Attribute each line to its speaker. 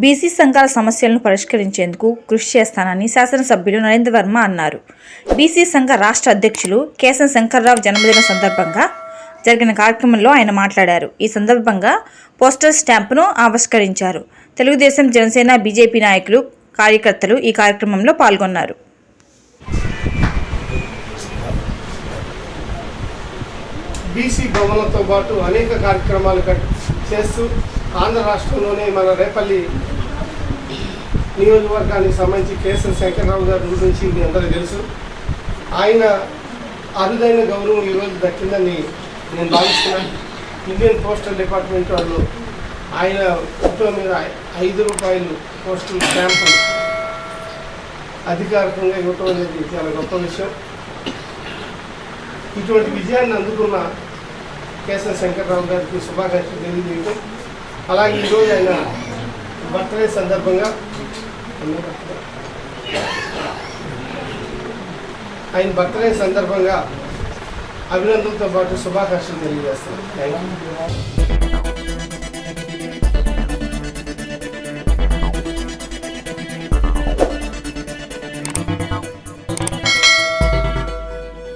Speaker 1: BC సంఘాల సమస్యలను పరిష్కరించేందుకు కృషి చేస్తానని శాసనసభ్యులు నరేంద్ర వర్మ అన్నారు. బీసీ సంఘ రాష్ట్ర అధ్యక్షులు కేశం శంకర్రావు జన్మదిన సందర్భంగా జరిగిన కార్యక్రమంలో ఆయన మాట్లాడారు. ఈ సందర్భంగా పోస్టర్ స్టాంపును ఆవిష్కరించారు. తెలుగుదేశం జనసేన బీజేపీ నాయకులు కార్యకర్తలు ఈ కార్యక్రమంలో పాల్గొన్నారు.
Speaker 2: బీసీ భవనంతో పాటు అనేక కార్యక్రమాలు చేస్తూ ఆంధ్ర రాష్ట్రంలోనే మన రేపల్లి నియోజకవర్గానికి సంబంధించి కేసీఆర్ శంకర్రావు గారి గురించి మీ అందరికీ తెలుసు. ఆయన అరుదైన గౌరవం ఈరోజు దక్కిందని నేను భావిస్తున్నాను. ఇండియన్ పోస్టల్ డిపార్ట్మెంట్ వాళ్ళు ఆయన ఫోటో మీద ఐదు రూపాయలు పోస్టల్ స్టాంపు అధికారికంగా ఇవ్వటం అనేది చాలా గొప్ప విషయం. ఇటువంటి విజయాన్ని అందుకున్న కేసీఆర్ శంకర్రావు గారికి శుభాకాంక్షలు తెలియజేయటం. అలాగే ఈరోజు ఆయన బర్త్డే సందర్భంగా ఆయన బర్త్డే సందర్భంగా అభినందనతో పాటు శుభాకాంక్షలు తెలియజేస్తాను థ్యాంక్ యూ